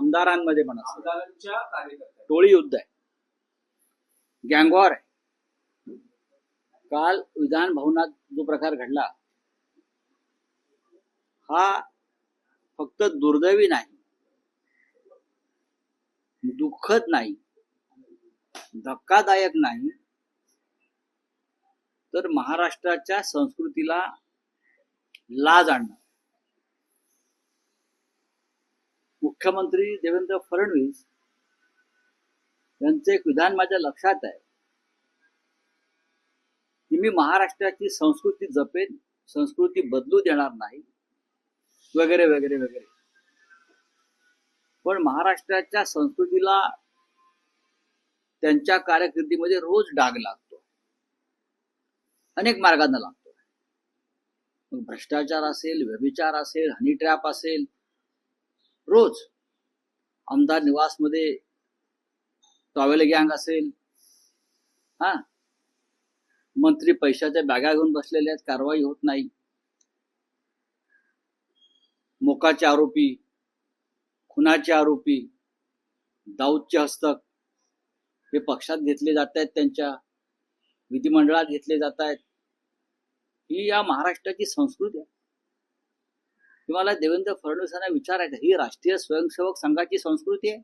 आमदारांमध्ये पण कार्यकर्त्यांना टोळी युद्ध आहे. गँगवॉर आहे. काल विधान भवनात जो प्रकार घडला हा फक्त दुर्दैवी नाही. दुःखद नाही. धक्कादायक नाही. तर महाराष्ट्राच्या संस्कृतीला लाज आणणार मुख्यमंत्री देवेंद्र फडणवीस यांचं एक विधान माझ्या लक्षात आहे. की मी महाराष्ट्राची संस्कृती जपेन संस्कृती बदलू देणार नाही वगैरे वगैरे वगैरे. पण महाराष्ट्राच्या संस्कृतीला त्यांच्या कारकिर्दीमध्ये रोज डाग लागतो. अनेक मार्गांना लागतो. मग भ्रष्टाचार असेल व्यभिचार असेल हनी ट्रॅप असेल रोज. आमदार निवासमध्ये टॉवेल गँग असेल हा? मंत्री पैशाच्या बॅगा घेऊन बसलेले आहेत कारवाई होत नाही. मोकाचे आरोपी खुनाचे आरोपी दाऊदचे हस्तक हे पक्षात घेतले जात आहेत त्यांच्या विधिमंडळात घेतले जात आहेत. ही या महाराष्ट्राची संस्कृती आहे. ही मला देवेंद्र फडणवीसांना विचारायचं ही राष्ट्रीय स्वयंसेवक संघाची संस्कृती आहे.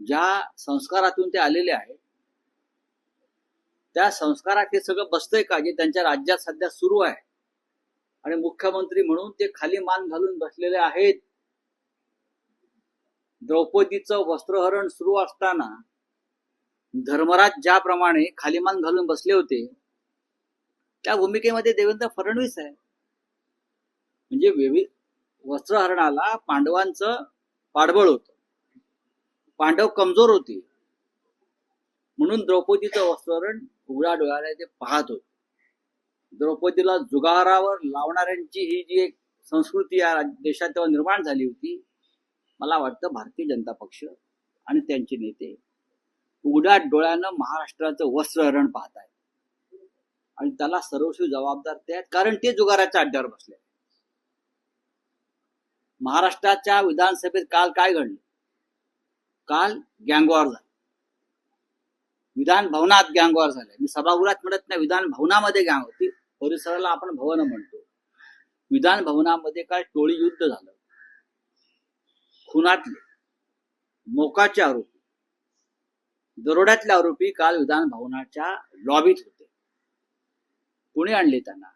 ज्या संस्कारातून ते आलेले आहेत त्या संस्कारात हे सगळं बसतंय का? जे त्यांच्या राज्यात सध्या सुरू आहे. आणि मुख्यमंत्री म्हणून ते खाली मान घालून बसलेले आहेत. द्रौपदीचं वस्त्रहरण सुरू असताना धर्मराज ज्याप्रमाणे खाली मान घालून बसले होते त्या भूमिकेमध्ये देवेंद्र फडणवीस आहे. म्हणजे विविध वस्त्रहरणाला पांडवांचं पाठबळ होत. पांडव कमजोर होते. म्हणून द्रौपदीचं वस्त्रहरण उघड्या डोळ्याला ते पाहत होते. द्रौपदीला जुगारावर लावणाऱ्यांची ही जी एक संस्कृती या देशात तेव्हा निर्माण झाली होती मला वाटतं भारतीय जनता पक्ष आणि त्यांचे नेते उघड्या डोळ्यानं महाराष्ट्राचं वस्त्रहरण पाहत आहेत आणि त्याला सर्वस्वी जबाबदार ते आहेत कारण ते जुगाराच्या अड्ड्यावर बसले आहेत. महाराष्ट्राच्या विधानसभेत काल काय घडलं? काल गँगवार झालं. विधान भवनात गँगवार झाले. मी सभागृहात म्हणत नाही विधान भवनामध्ये गँग होती. परिसराला आपण भवन म्हणतो. विधान भवनामध्ये काय टोळी युद्ध झालं. खुनातले मोकाचे आरोपी दरोड्यातले आरोपी काल विधान भवनाच्या लॉबीत होते. कोणी आणले त्यांना?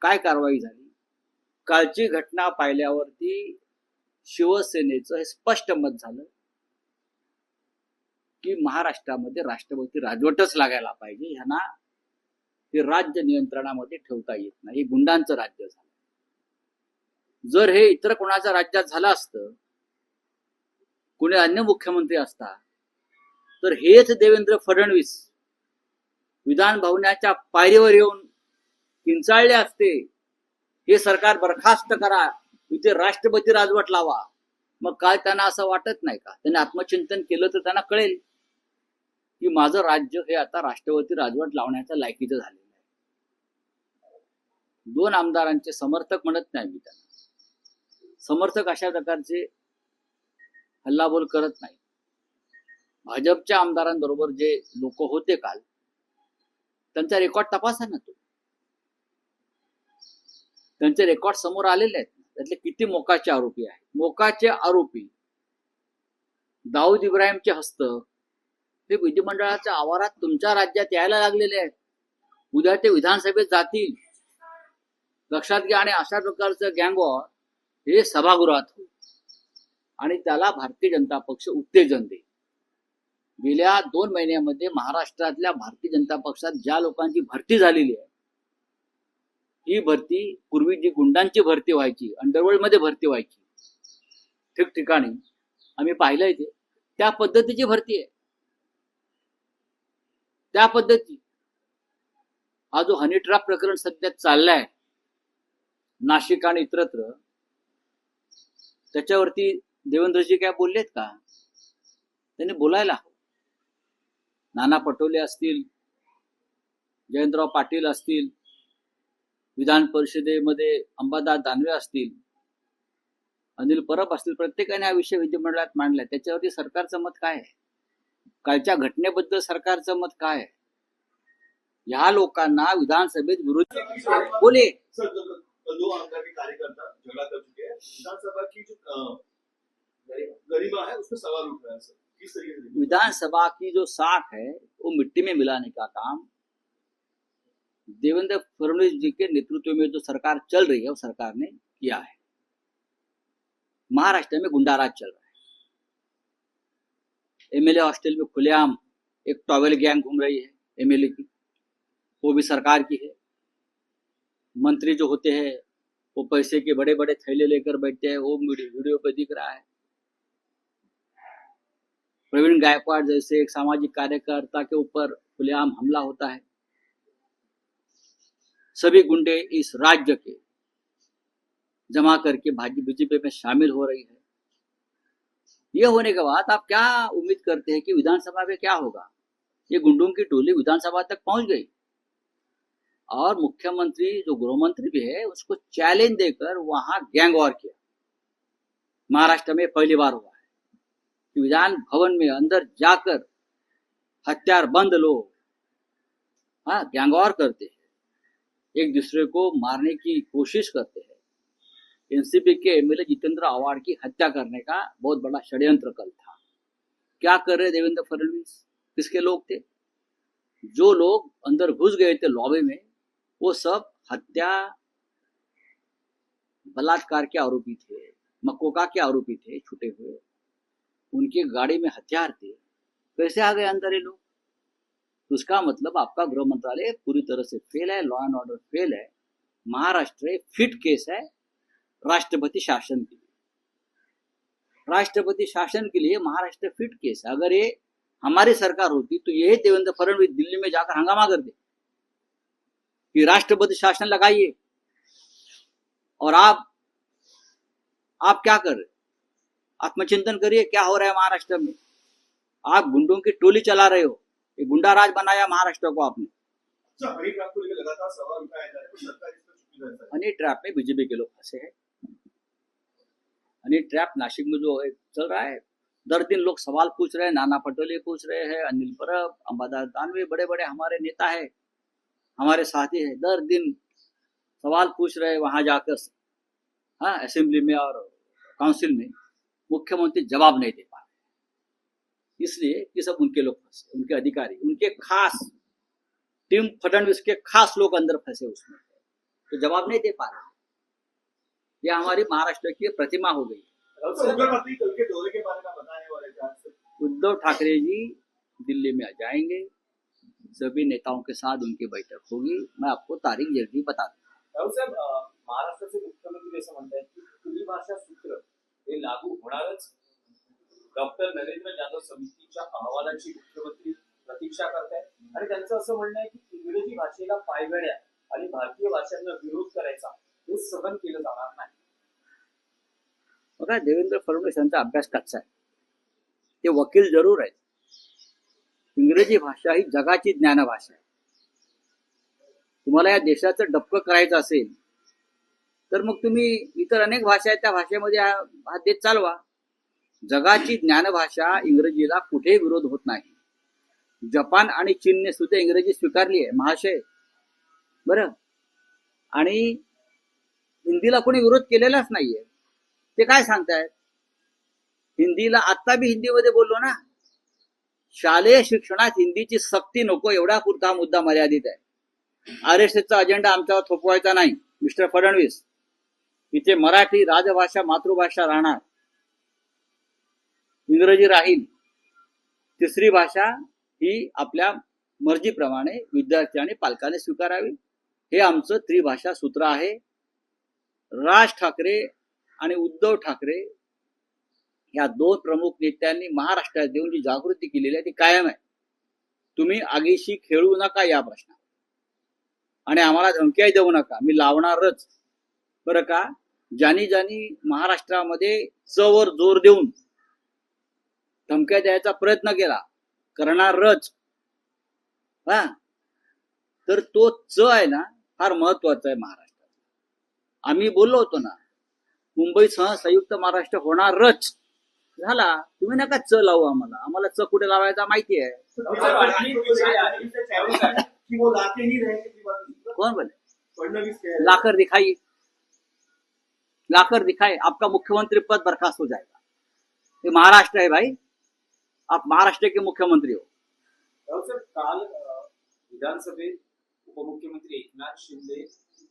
काय कारवाई झाली? कालची घटना पाहिल्यावरती शिवसेनेचं हे स्पष्ट मत झालं की महाराष्ट्रामध्ये राष्ट्रपती राजवटच लागायला पाहिजे. ह्यांना ते राज्य नियंत्रणामध्ये ठेवता येत नाही. हे गुंडांचं राज्य झालं. जर हे इतर कोणाच्या राज्यात झालं असतं कोणी अन्य मुख्यमंत्री असता तर हेच देवेंद्र फडणवीस विधान भवनाच्या पायरीवर येऊन किंचाळले असते. हे सरकार बरखास्त करा. इथे राष्ट्रपती राजवट लावा. मग काय त्यांना असं वाटत नाही का? त्यांनी आत्मचिंतन केलं तर त्यांना कळेल की माझं राज्य हे आता राष्ट्रपती राजवट लावण्याच्या लायकीचं झालेलं आहे. दोन आमदारांचे समर्थक म्हणत नाही मी त्यांना. समर्थक अशा प्रकारचे हल्लाबोल करत नाही. भाजपच्या आमदारांबरोबर जे लोक होते काल त्यांचा रेकॉर्ड तपासा ना तो त्यांचे रेकॉर्ड समोर आलेले आहेत. त्यातले किती मोकाचे आरोपी आहेत? मोकाचे आरोपी दाऊद इब्राहिमचे हस्त हे विधिमंडळाच्या आवारात तुमच्या राज्यात यायला लागलेले आहेत. उद्या ते विधानसभेत जातील. लक्षात घ्या आणि अशा प्रकारचं गँगवॉर हे सभागृहात होईल. आणि त्याला भारतीय जनता पक्ष उत्तेजन देईल. गेल्या दोन महिन्यामध्ये महाराष्ट्रातल्या भारतीय जनता पक्षात ज्या लोकांची भरती झालेली आहे ही भरती पूर्वी जी गुंडांची भरती व्हायची अंडरवर्ल्डमध्ये भरती व्हायची ठिकठिकाणी आम्ही पाहिलंय ते. त्या पद्धतीची भरती आहे. त्या पद्धती. हा जो हनी ट्रॅप प्रकरण सध्या चाललाय नाशिक आणि इतरत्र त्याच्यावरती देवेंद्रजी काय बोललेत का? त्यांनी बोलायला हवं. नाना पटोले असतील जयंतराव पाटील असतील विधान परिषदेमध्ये अंबादास दानवे असतील अनिल परब असतील प्रत्येकाने हा विषय विधिमंडळात मांडला त्याच्यावरती सरकारचं मत काय आहे? कालच्या घटनेबद्दल सरकारचं मत काय आहे? लोकांना विधानसभेत विरोध बोले विधानसभा की जो विधानसभा की जो साख है वो मिट्टी में मिलाने का काम देवेंद्र फडणवीस जी के नेतृत्व में जो सरकार चल रही है, वो सरकार ने किया है। महाराष्ट्र में गुंडाराज चल रहा है। एमएलए हॉस्टल में खुलेआम एक टॉवेल गैंग घूम रही है एमएलए की। वो भी सरकार की है। मंत्री जो होते हैं, वो पैसे के बड़े बड़े थैले लेकर बैठते हैं, वो वीडियो पे दिख रहा है। प्रवीण गायकवाड़ जैसे एक सामाजिक कार्यकर्ता के ऊपर खुलेआम हमला होता है। सभी गुंडे इस राज्य के जमा करके भाजपा बीजेपी में शामिल हो रही है। ये होने के बाद आप क्या उम्मीद करते हैं कि विधानसभा में क्या होगा? ये गुंडों की टोली विधानसभा तक पहुँच गई। और मुख्यमंत्री जो गृह मंत्री भी है, उसको चैलेंज देकर वहाँ गैंग वॉर किया। महाराष्ट्र में पहली बार हुआ है कि विधान भवन में अंदर जाकर हथियार बंद लोग हाँ गैंगवार करते हैं। एक दूसरे को मारने की कोशिश करते हैं। एनसीपी के एमएलए जितेंद्र आवाड़ की हत्या करने का बहुत बड़ा षड्यंत्र कल था। क्या कर रहे देवेंद्र फडणवीस? किसके लोग थे? जो लोग अंदर घुस गए थे लॉबी में, वो सब हत्या, बलात्कार के आरोपी थे, मकोका के आरोपी थे, छुटे हुए। उनके गाड़ी में हथियार थे। कैसे आ गए अंदर ये लोग? तो उसका मतलब आपका गृह मंत्रालय पूरी तरह से फेल है लॉ एंड ऑर्डर फेल है। महाराष्ट्र फिट केस है राष्ट्रपति शासन के लिए। राष्ट्रपति शासन के लिए महाराष्ट्र फिट केस है। अगर ये हमारी सरकार होती तो यही देवेंद्र फडणवीस दिल्ली में जाकर हंगामा कर दे कि राष्ट्रपति शासन लगाइए। और आप आप क्या कर रहे आत्मचिंतन करिए, क्या हो रहा है महाराष्ट्र में? आप गुंडों की टोली चला रहे हो। ये गुंडा राज बनाया महाराष्ट्र को आपने। सर हनी ट्रैप में बीजेपी के लोग फंसे हैं। हनी ट्रैप नासिक में जो चल रहा है दर दिन लोग सवाल पूछ रहे हैं नाना पटोले पूछ रहे हैं अनिल परब अंबादास दानवे बड़े बड़े हमारे नेता है हमारे साथी है दर दिन सवाल पूछ रहे हैं वहाँ जाकर हाँ असेंबली में और काउंसिल में मुख्यमंत्री जवाब नहीं दे इसलिए ये सब उनके लोग फंसे उनके अधिकारी उनके खास टीम फडणवीस के खास लोग अंदर फंसे उसमें। तो जवाब नहीं दे पा रहे ये हमारी महाराष्ट्र की प्रतिमा हो गई। उद्धव ठाकरे जी दिल्ली में आ जाएँगे। सभी नेताओं के साथ उनकी बैठक होगी। मैं आपको तारीख जल्दी बता दूँगा अं, महाराष्ट्राचे मुख्यमंत्री भाषा सूत्र हे लागू होणारच डॉक्टर नरेंद्र जाधव समितीच्या अहवालाची मुख्यमंत्री प्रतीक्षा करतायत. आणि त्यांचं असं म्हणणं आहे की इंग्रजी भाषेला पायगड्या आणि भारतीय भाषांना विरोध करायचा हे सहन केलं जाणार नाही. बघा देवेंद्र फडणवीस यांचा अभ्यास कच्चा आहे. ते वकील जरूर आहेत. इंग्रजी भाषा ही जगाची ज्ञानभाषा आहे. तुम्हाला या देशाचं डबकं करायचं असेल तर मग तुम्ही इतर अनेक भाषा आहेत त्या भाषेमध्ये हा हा देश चालवा. जगाची ज्ञानभाषा इंग्रजीला कुठेही विरोध होत नाही. जपान आणि चीनने सुद्धा इंग्रजी स्वीकारली आहे. महाशय. बरं. आणि हिंदीला कोणी विरोध केलेलाच नाहीये. ते काय सांगतायत? हिंदीला आता बी हिंदीमध्ये बोललो ना. शालेय शिक्षणात हिंदीची सक्ती नको एवढा पुरता मुद्दा मर्यादित आहे. आर एस एसचा अजेंडा आमच्यावर थोपवायचा नाही मिस्टर फडणवीस. इथे मराठी राजभाषा मातृभाषा राहणार. इंग्रजी राहील. तिसरी भाषा ही आपल्या मर्जीप्रमाणे विद्यार्थी आणि पालकाने स्वीकारावी. हे आमचं त्रिभाषा सूत्र आहे. राज ठाकरे आणि उद्धव ठाकरे ह्या दोन प्रमुख नेत्यांनी महाराष्ट्रात देऊन जी जागृती केलेली आहे ती कायम आहे. तुम्ही आगीशी खेळू नका या प्रश्नात आणि आम्हाला धमक्याही देऊ नका. मी लावणारच. बरं का? ज्यांनी ज्यांनी महाराष्ट्रामध्ये चवर जोर देऊन धमक्या द्यायचा प्रयत्न केला. करणारच हा? तर तो च आहे ना फार महत्त्वाचा आहे महाराष्ट्रात. आम्ही बोललो होतो ना मुंबईसह संयुक्त महाराष्ट्र होणारच झाला. तुम्ही नका च लावू आम्हाला. आम्हाला च कुठे लावायचा माहिती आहे? कोण बोले लाकर दिखाई. लाकर दिखाई. आपका मुख्यमंत्री पद बर्खास्त हो जाएगा. ये महाराष्ट्र है भाई. आप महाराष्ट्र के मुख्यमंत्री हो। साहेब काल विधानसभेत उपमुख्यमंत्री एकनाथ शिंदे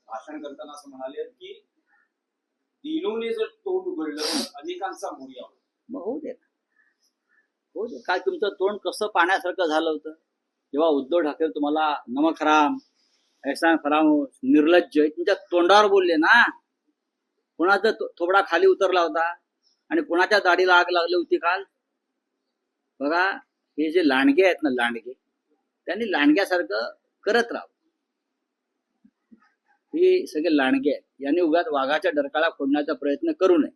भाषण करताना असं म्हणाले की दिनूने जर तोंड उघडलं अनेकांचा मोर्या. मग होऊ दे हो दे. काय तुमचं तोंड कसं पाण्यासारखं झालं होतं? जेव्हा उद्धव ठाकरे तुम्हाला नमक राम ऐसा फराम निर्लज्ज हे तुमच्या तोंडावर बोलले ना. कोणाचा थोबडा खाली उतरला होता आणि कोणाच्या दाढीला आग लागली होती काल? बघा हे जे लांडगे आहेत ना लांडगे त्यांनी लांडग्यासारखं करत राहावं. हे सगळे लांडगे आहेत. यांनी उगाच वाघाच्या डरकाळा फोडण्याचा प्रयत्न करू नये.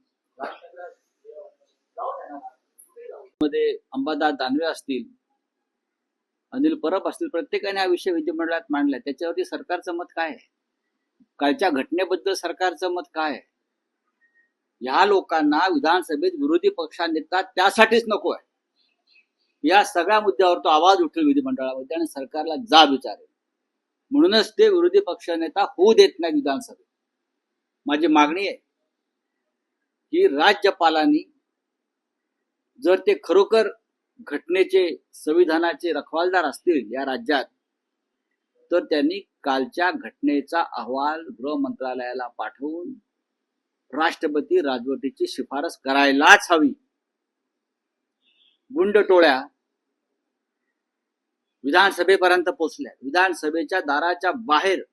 मध्ये अंबादास दानवे असतील अनिल परब असतील प्रत्येकाने हा विषय विधिमंडळात मांडला त्याच्यावरती सरकारचं मत काय आहे? कालच्या घटनेबद्दल सरकारचं मत काय आहे? ह्या लोकांना विधानसभेत विरोधी पक्षानेता त्यासाठीच नको आहे? या सगळ्या मुद्द्यावर तो आवाज उठेल विधिमंडळामध्ये आणि सरकारला जा विचारेल. म्हणूनच ते विरोधी पक्षनेता होऊ देत नाही विधानसभेत. माझी मागणी आहे की राज्यपालांनी जर ते खरोखर घटनेचे संविधानाचे रखवालदार असतील या राज्यात तर त्यांनी कालच्या घटनेचा अहवाल गृह मंत्रालयाला पाठवून राष्ट्रपती राजवटीची शिफारस करायलाच हवी. गुंड टोळ्या विधानसभेपर्यंत पोहोचल्या. विधानसभेच्या दाराच्या बाहेर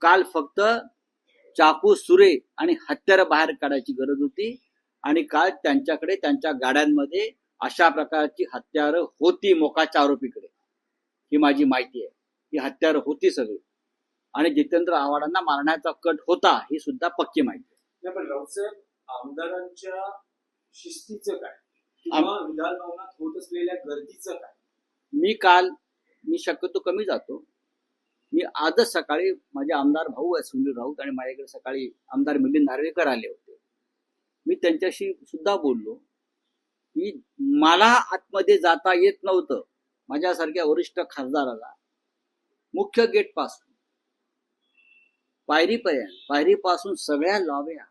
काल फक्त चाकू सुरे आणि हत्यार बाहेर काढायची गरज होती आणि काल त्यांच्याकडे त्यांच्या गाड्यांमध्ये अशा प्रकारची हत्यारं होती मोकाच्या आरोपीकडे. ही माझी माहिती आहे. ही हत्यारं होती सगळी. आणि जितेंद्र आव्हाडांना मारण्याचा कट होता ही सुद्धा पक्की माहिती आहे. आमदारांच्या शिस्तीचं काय? किंवा विधान भवनात होत असलेल्या गर्दीचं काय? मी काल मी शक्यतो कमी जातो. मी आजच सकाळी माझे आमदार भाऊ आहेत सुनील राऊत आणि माझ्याकडे सकाळी आमदार मिलिंद नार्वेकर आले होते. मी त्यांच्याशी सुद्धा बोललो. की मला आतमध्ये जाता येत नव्हतं. माझ्यासारख्या वरिष्ठ खासदाराला. मुख्य गेटपासून. पायरीपर्यंत पायरीपासून सगळ्या लॉब्या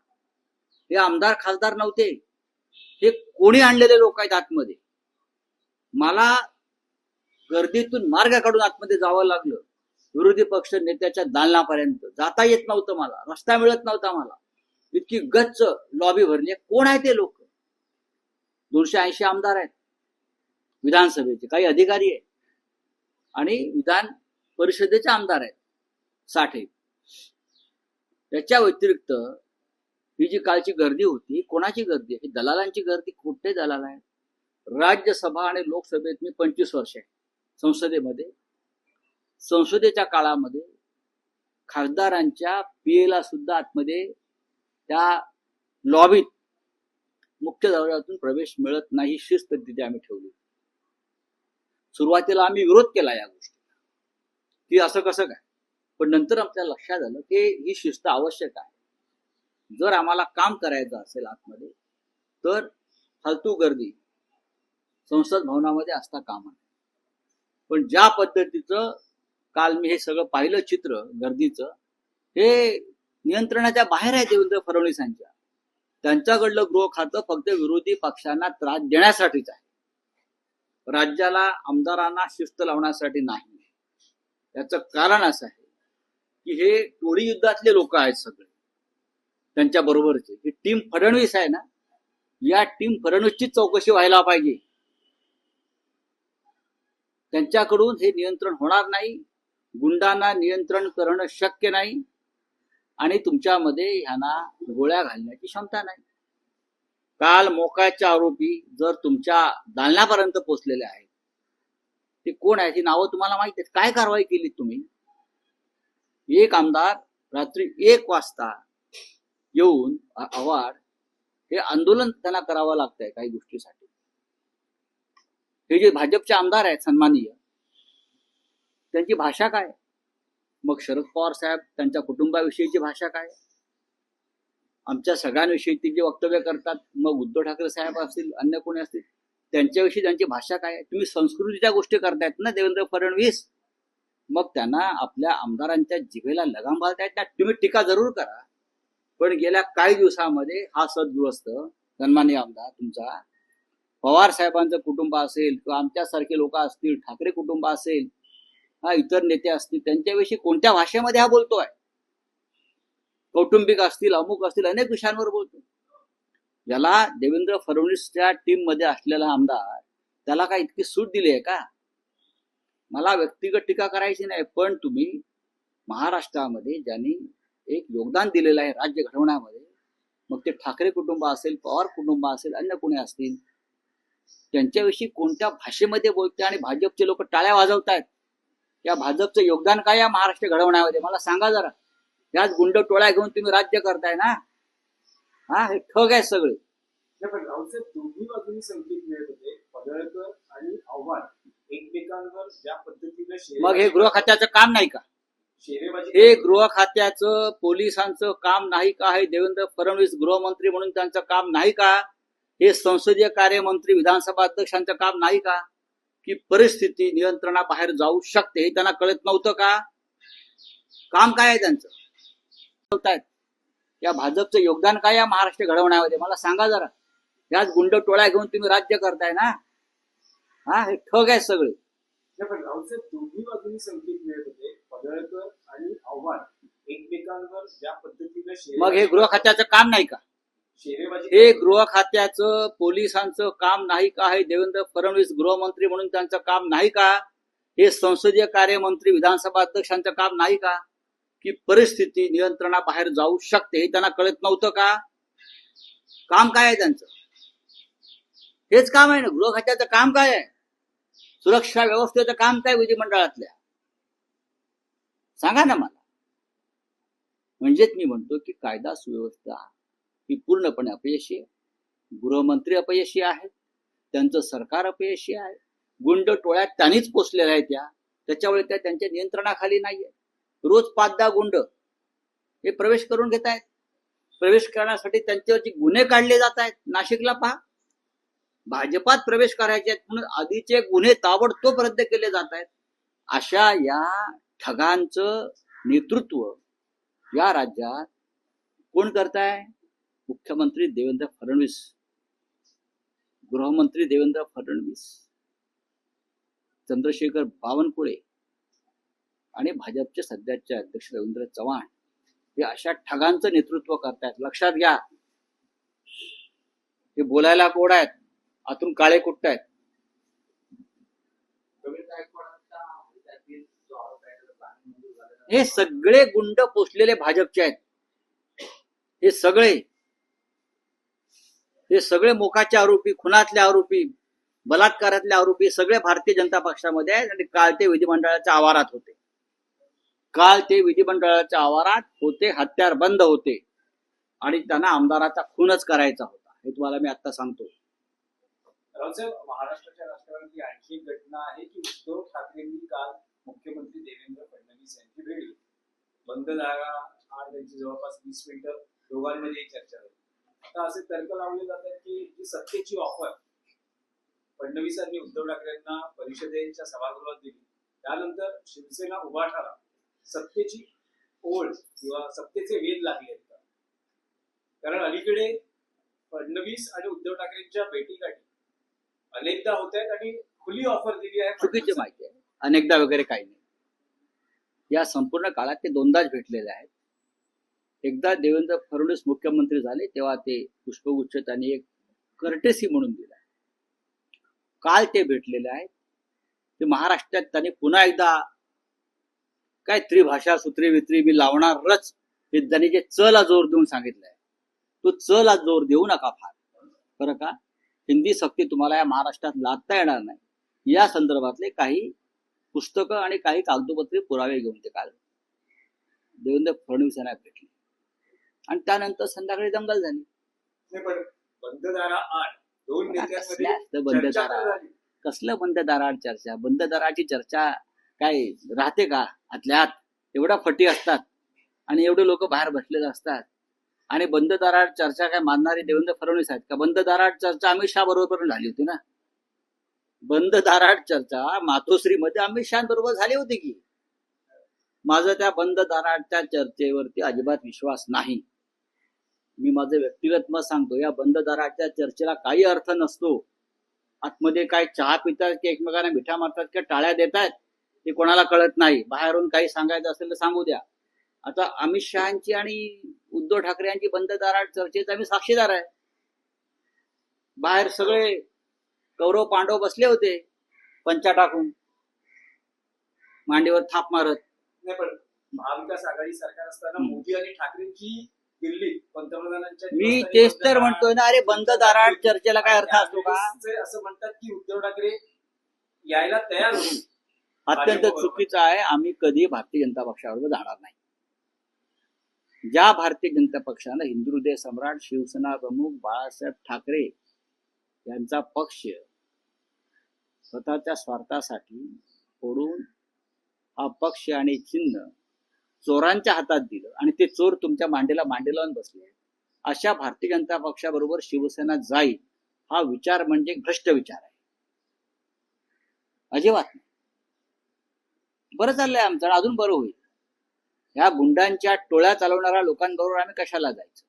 हे आमदार खासदार नव्हते. हे कोणी आणलेले लोक आहेत आतमध्ये? मला गर्दीतून मार्ग काढून आतमध्ये जावं लागलं. विरोधी पक्ष नेत्याच्या दालनापर्यंत. जाता येत नव्हतं मला. रस्ता मिळत नव्हता मला. इतकी गच्च लॉबी भरली. कोण आहे ते लोक? दोनशे ऐंशी आमदार आहेत. विधानसभेचे. काही अधिकारी आहेत. आणि विधान परिषदेचे आमदार आहेत. साठे. त्याच्या व्यतिरिक्त ही जी कालची गर्दी होती कोणाची गर्दी आहे? ही दलालांची गर्दी कुठे दलाल आहे? राज्यसभा आणि लोकसभेत मी पंचवीस वर्ष आहे. संसदेमध्ये संसदेच्या काळामध्ये खासदारांच्या पीएला सुद्धा आतमध्ये त्या लॉबीत मुख्य दरवाजातून प्रवेश मिळत नाही शिस्त तिथे आम्ही ठेवली. सुरुवातीला आम्ही विरोध केला या गोष्टीला. की असं कसं काय? पण नंतर आपल्या लक्षात आलं की ही शिस्त आवश्यक आहे. जर आम्हाला काम करायचं असेल आतमध्ये तर फालतू गर्दी संसद भवनामध्ये असता कामा आहे पण ज्या पद्धतीचं काल मी हे सगळं पाहिलं चित्र गर्दीचं हे नियंत्रणाच्या बाहेर आहे देवेंद्र फडणवीसांच्या त्यांच्याकडलं गृह खातं फक्त विरोधी पक्षांना त्रास देण्यासाठीच आहे. राज्याला आमदारांना शिस्त लावण्यासाठी नाही. याचं कारण असं आहे की हे टोळी युद्धातले लोक आहेत सगळे. त्यांच्या बरोबरचे. ही टीम फडणवीस आहे ना या टीम फडणवीसची चौकशी व्हायला पाहिजे. त्यांच्याकडून हे नियंत्रण होणार नाही गुंडांना नियंत्रण करणं शक्य नाही आणि तुमच्यामध्ये ह्यांना गोळ्या घालण्याची क्षमता नाही. काल मोकाचे आरोपी जर तुमच्या दालनापर्यंत पोहोचलेले आहेत ते कोण आहे ही नावं तुम्हाला माहिती आहेत? काय कारवाई केली तुम्ही? एक आमदार रात्री एक वाजता येऊन आव्हाड हे आंदोलन त्यांना करावं लागतंय काही गोष्टीसाठी. हे जे भाजपचे आमदार आहेत सन्माननीय त्यांची भाषा काय? मग शरद पवार साहेब त्यांच्या कुटुंबाविषयीची भाषा काय? आमच्या सगळ्यांविषयी ती जे वक्तव्य करतात मग उद्धव ठाकरे साहेब असतील अन्य कोणी असतील त्यांच्याविषयी त्यांची भाषा काय? आहे तुम्ही संस्कृतीच्या गोष्टी करतायत ना देवेंद्र फडणवीस? मग त्यांना आपल्या आमदारांच्या जिभेला लगाम घालतायत ना? तुम्ही टीका जरूर करा. पण गेल्या काही दिवसामध्ये हा सद्गृहस्थ सन्मान्य आमदार तुमचा पवार साहेबांचं कुटुंब असेल किंवा आमच्यासारखे लोक असतील ठाकरे कुटुंब असेल हा इतर नेते असतील त्यांच्याविषयी कोणत्या भाषेमध्ये हा बोलतोय? कौटुंबिक असतील अमुक असतील अनेक विषयांवर बोलतो ज्याला देवेंद्र फडणवीसच्या टीममध्ये असलेला आमदार त्याला काय इतकी सूट दिली आहे का? मला व्यक्तिगत टीका करायची नाही पण तुम्ही महाराष्ट्रामध्ये ज्यांनी एक योगदान दिलेलं आहे राज्य घडवण्यामध्ये. मग ते ठाकरे कुटुंब असेल पवार कुटुंब असेल अन्य कोणी असतील त्यांच्याविषयी कोणत्या भाषेमध्ये बोलते आणि भाजपचे लोक टाळ्या वाजवतायत? या भाजपचं योगदान काय या महाराष्ट्र घडवण्यामध्ये? मला सांगा जरा. याच गुंड टोळ्या घेऊन तुम्ही राज्य करताय ना? हा हे ठग आहे सगळे. नाही पण राऊतसाहेब दोन्ही बाजूनी संकेत मिळत होते. पडळकर आणि आव्हाड एकमेकांवर ज्या पद्धतीने शेरे- मग हे गृह खात्याचं काम नाही का? हे गृह खात्याचं पोलिसांचं काम नाही का? हे देवेंद्र फडणवीस गृहमंत्री म्हणून त्यांचं काम नाही का? हे संसदीय कार्यमंत्री विधानसभा अध्यक्षांचं काम नाही का? की परिस्थिती नियंत्रणाबाहेर जाऊ शकते हे त्यांना कळत नव्हतं का? काम काय आहे त्यांचं? या भाजपचं योगदान काय या महाराष्ट्र घडवण्यामध्ये? मला सांगा जरा. याच गुंड टोळ्या घेऊन तुम्ही राज्य करताय ना? हा हे ठग आहे सगळे. दोन्ही बाजूनी संकेत मिळत होते. पडळकर आणि आव्हाड एकमेकांवर ज्या पद्धतीने मग हे गृह खात्याचं काम नाही का? हे गृह खात्याचं पोलिसांचं काम नाही का? हे देवेंद्र फडणवीस गृहमंत्री म्हणून त्यांचं काम नाही का? हे संसदीय कार्यमंत्री विधानसभा अध्यक्षांचं काम नाही का? की परिस्थिती नियंत्रणाबाहेर जाऊ शकते हे त्यांना कळत नव्हतं का? काम काय आहे त्यांचं? हेच काम आहे ना गृह खात्याचं काम काय आहे? सुरक्षा व्यवस्थेचं काम काय विधिमंडळातल्या? सांगा ना मला. म्हणजेच मी म्हणतो की कायदा सुव्यवस्था ही पूर्णपणे अपयशी आहे. गृहमंत्री अपयशी आहेत. त्यांचं सरकार अपयशी आहे. गुंड टोळ्यात त्यांनीच पोचलेल्या आहेत त्या त्याच्यामुळे त्या त्यांच्या नियंत्रणाखाली नाहीये. रोज पाच दहा गुंड हे प्रवेश करून घेत आहेत. प्रवेश करण्यासाठी त्यांच्यावरची गुन्हे काढले जात आहेत. नाशिकला पहा. भाजपात प्रवेश करायचे आहेत म्हणून आधीचे गुन्हे ताबडतोब रद्द केले जात आहेत. अशा या ठगांचं नेतृत्व या राज्यात कोण करताय? मुख्यमंत्री देवेंद्र फडणवीस. गृहमंत्री देवेंद्र फडणवीस. चंद्रशेखर बावनकुळे आणि भाजपचे सध्याचे अध्यक्ष रवींद्र चव्हाण हे अशा ठगांचं नेतृत्व करतायत. लक्षात घ्या. हे बोलायला गोड आहेत? आतून काळे कुठतायत? हे सगळे गुंड पोचलेले भाजपचे आहेत. हे सगळे हे सगळे मोकाचे आरोपी खुनातले आरोपी बलात्कारातले आरोपी सगळे भारतीय जनता पक्षामध्ये आहेत आणि काल ते विधिमंडळाच्या आवारात होते. काल ते विधिमंडळाच्या आवारात होते हत्यार बंद होते. आणि त्यांना आमदाराचा खूनच करायचा होता. हे तुम्हाला मी आता सांगतो. महाराष्ट्राच्या राजकारणाची आणखी घटना आहे की उद्धव ठाकरेंनी काल मुख्यमंत्री देवेंद्र फडणवीस यांची भेटली बंद जागा आड त्यांची जवळपास वीस मिनिटं दोघांमध्ये चर्चा झाली. आता असे तर्क लावले जातात की जी सत्तेची ऑफर फडणवीसांनी उद्धव ठाकरेंना परिषदेच्या सभागृहात दिली. त्यानंतर शिवसेना उभाठाला सत्तेची ओढ किंवा सत्तेचे वेध लागले आहेत? कारण अलीकडे फडणवीस आणि उद्धव ठाकरेंच्या भेटीगाठी अनेकदा होत आहेत आणि खुली ऑफर दिली आहे चुकीची माहिती आहे. अनेकदा वगैरे काही नाही. या संपूर्ण काळात ते दोनदाच भेटलेले आहेत. एकदा देवेंद्र फडणवीस मुख्यमंत्री झाले तेव्हा ते पुष्पगुच्छ त्यांनी एक कर्टेसी म्हणून दिला काल ते भेटलेले आहेत. ते महाराष्ट्रात त्यांनी पुन्हा एकदा काय त्रिभाषा सूत्री वित्री मी लावणारच हे त्यांनी जे चला जोर देऊन सांगितलंय. तो चला जोर देऊ नका फार. बरं का? हिंदी सक्ती तुम्हाला या महाराष्ट्रात लादता येणार नाही. या संदर्भातले काही पुस्तकं आणि काही कागदोपत्री पुरावे घेऊन ते काल देवेंद्र फडणवीस यांना भेटले. आणि त्यानंतर संध्याकाळी दंगल झाली. बंद दाराआड? कसलं बंद दाराआड चर्चा बंद दाराची चर्चा? काय राहते का? आतल्या आत एवढ्या फटी असतात. आणि एवढे लोक बाहेर बसलेले असतात. आणि बंद दारात चर्चा काय मानणारे देवेंद्र फडणवीस आहेत का? बंद दारात चर्चा अमित शहा बरोबर झाली होती ना? बंद दाराट चर्चा. मातोश्रीमध्ये अमित शहा बरोबर झाली होती की. माझं त्या बंद दाराटच्या चर्चेवरती अजिबात विश्वास नाही. मी माझं व्यक्तिगत मत सांगतो या बंद दाराच्या चर्चेला काही अर्थ नसतो. आतमध्ये काय चहा पितात की एकमेकांना मिठा मारतात किंवा टाळ्या देतात ते कोणाला कळत नाही. बाहेरून काही सांगायचं असेल तर सांगू द्या. आता अमित शहाची आणि उद्धव ठाकरे यांची बंद दाराट चर्चेचा आम्ही साक्षीदार आहे. बाहेर सगळे कौरव पांडव बसले होते पंचा टाकून. मांडीवर थाप मारत. नाही पण महाविकास आघाडी सरकार असताना. मोदी आणि ठाकरेंची दिल्लीत पंतप्रधानांच्या मी तेच तर म्हणतोय ना अरे बंद दारात चर्चेला काय अर्थ असतो का? असं म्हणतात की उद्धव ठाकरे यायला तयार होते अत्यंत. चुकीचं आहे आम्ही कधी भारतीय जनता पक्षाबरोबर जाणार नाही. ज्या भारतीय जनता पक्षानं हिंदू हृदय सम्राट शिवसेना प्रमुख बाळासाहेब ठाकरे यांचा पक्ष स्वतःच्या स्वार्थासाठी फोडून हा पक्ष आणि चिन्ह चोरांच्या हातात दिलं. आणि ते चोर तुमच्या मांडीला मांडी लावून बसले अशा भारतीय जनता पक्षाबरोबर शिवसेना जाईल हा विचार म्हणजे भ्रष्ट विचार आहे. अजिबात नाही. बरं चाललंय आमचं. अजून बरं होईल. ह्या गुंडांच्या टोळ्या चालवणाऱ्या लोकांबरोबर आम्ही कशाला जायचं?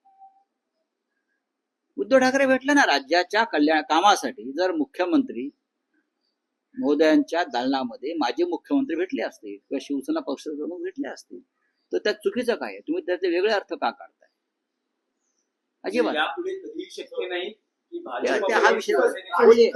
उद्धव ठाकरे भेटले ना राज्याच्या कल्याण कामासाठी. जर मुख्यमंत्री महोदयांच्या दालनामध्ये माजी मुख्यमंत्री भेटले असतील किंवा शिवसेना पक्षप्रमुख भेटले असतील तर त्यात चुकीचं काय आहे? तुम्ही त्याचे वेगळे अर्थ का काढताय? अजिबात. हा विषय